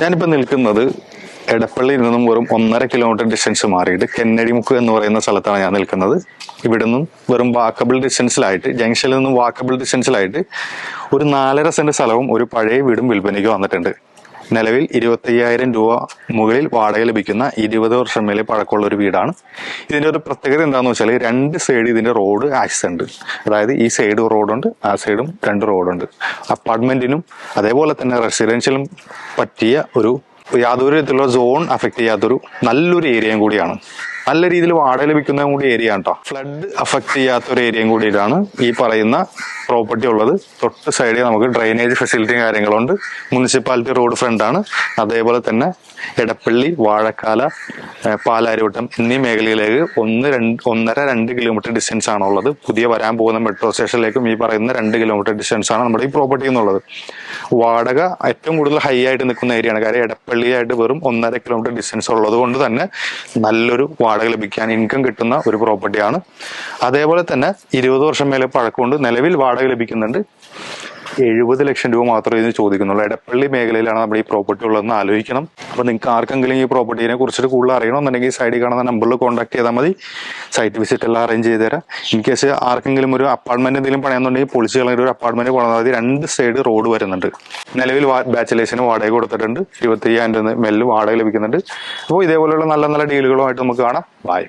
ഞാനിപ്പോൾ നിൽക്കുന്നത് എടപ്പള്ളിയിൽ നിന്നും വെറും ഒന്നര കിലോമീറ്റർ ഡിസ്റ്റൻസ് മാറിയിട്ട് കെന്നടിമുക്ക് എന്ന് പറയുന്ന സ്ഥലത്താണ് ഞാൻ നിൽക്കുന്നത്. ഇവിടെ നിന്നും വെറും വാക്കബിൾ ഡിസ്റ്റൻസിലായിട്ട് ജംഗ്ഷനിൽ നിന്നും വാക്കബിൾ ഡിസ്റ്റൻസിലായിട്ട് ഒരു നാലര സെന്റ് സ്ഥലവും ഒരു പഴയ വീടും വിൽപ്പനയ്ക്ക് വന്നിട്ടുണ്ട്. നിലവിൽ ഇരുപത്തയ്യായിരം രൂപ മുകളിൽ വാടക ലഭിക്കുന്ന ഇരുപത് വർഷം മേലെ പഴക്കമുള്ള ഒരു വീടാണ്. ഇതിന്റെ ഒരു പ്രത്യേകത എന്താണെന്ന് വെച്ചാൽ രണ്ട് സൈഡ് ഇതിന്റെ റോഡ് ആക്സസ് ഉണ്ട്. അതായത് ഈ സൈഡ് റോഡുണ്ട് ആ സൈഡും രണ്ട് റോഡുണ്ട് അപ്പാർട്ട്മെന്റിനും അതേപോലെ തന്നെ റെസിഡൻഷ്യലും പറ്റിയ ഒരു യാതൊരു വിധത്തിലുള്ള സോൺ അഫക്ട് ചെയ്യാത്തൊരു നല്ലൊരു ഏരിയയും കൂടിയാണ്. നല്ല രീതിയിൽ വാടക ലഭിക്കുന്ന കൂടി ഏരിയ കേട്ടോ ഫ്ലഡ് അഫക്ട് ചെയ്യാത്ത ഒരു ഏരിയയും കൂടിയിട്ടാണ് ഈ പറയുന്ന പ്രോപ്പർട്ടി ഉള്ളത്. തൊട്ട് സൈഡിൽ നമുക്ക് ഡ്രെയിനേജ് ഫെസിലിറ്റിയും കാര്യങ്ങളുണ്ട്. മുനിസിപ്പാലിറ്റി റോഡ് ഫ്രണ്ടാണ് അതേപോലെ തന്നെ എടപ്പള്ളി വാഴക്കാല പാലാരിവട്ടം എന്നീ മേഖലയിലേക്ക് ഒന്ന് രണ്ട് ഒന്നര രണ്ട് കിലോമീറ്റർ ഡിസ്റ്റൻസ് ആണുള്ളത് പുതിയ വരാൻ പോകുന്ന മെട്രോ സ്റ്റേഷനിലേക്കും ഈ പറയുന്ന രണ്ട് കിലോമീറ്റർ ഡിസ്റ്റൻസ് ആണ് നമ്മുടെ ഈ പ്രോപ്പർട്ടി എന്നുള്ളത്. വാടക ഏറ്റവും കൂടുതൽ ഹൈ ആയിട്ട് നിൽക്കുന്ന ഏരിയയാണ് കാര്യം എടപ്പള്ളിയായിട്ട് വെറും ഒന്നര കിലോമീറ്റർ ഡിസ്റ്റൻസ് ഉള്ളത് കൊണ്ട് തന്നെ നല്ലൊരു ലഭിക്കാൻ ഇൻകം കിട്ടുന്ന ഒരു പ്രോപ്പർട്ടിയാണ് അതേപോലെ തന്നെ ഇരുപത് വർഷം മേലെ പഴക്കമുണ്ട് നിലവിൽ വാടക ലഭിക്കുന്നുണ്ട്. എഴുപത് ലക്ഷം രൂപ മാത്രമേ ഇതിന് ചോദിക്കുന്നുള്ളൂ. എടപ്പള്ളി മേഖലയിലാണ് നമ്മൾ ഈ പ്രോപ്പർട്ടി ഉള്ളതെന്ന് ആലോചിക്കണം. അപ്പൊ നിങ്ങൾക്ക് ആർക്കെങ്കിലും ഈ പ്രോപ്പർട്ടിനെ കുറിച്ചിട്ട് കൂടുതൽ അറിയണമെന്നുണ്ടെങ്കിൽ സൈഡിൽ കാണുന്ന നമ്പറിൽ കോൺടാക്ട് ചെയ്താൽ മതി. സൈറ്റ് വിസിറ്റ് എല്ലാം അറേഞ്ച് ചെയ്ത് തരാം. ഇൻ കേസ് ആർക്കെങ്കിലും ഒരു അപ്പാർട്ട്മെന്റ് എന്തെങ്കിലും പണിയാന്നുണ്ടെങ്കിൽ പൊളിച്ച് കളഞ്ഞ ഒരു അപ്പാർട്ട്മെന്റ് പണിതാൽ മതി. രണ്ട് സൈഡ് റോഡ് വരുന്നുണ്ട്. നിലവിൽ ബാച്ചിലേഴ്സിന് വാടക കൊടുത്തിട്ടുണ്ട്. ഇരുപത്തി അയ്യായിരം മെല്ല് വാടക ലഭിക്കുന്നുണ്ട്. അപ്പോൾ ഇതേപോലെയുള്ള നല്ല നല്ല ഡീലുകളുമായിട്ട് നമുക്ക് കാണാം. ബൈ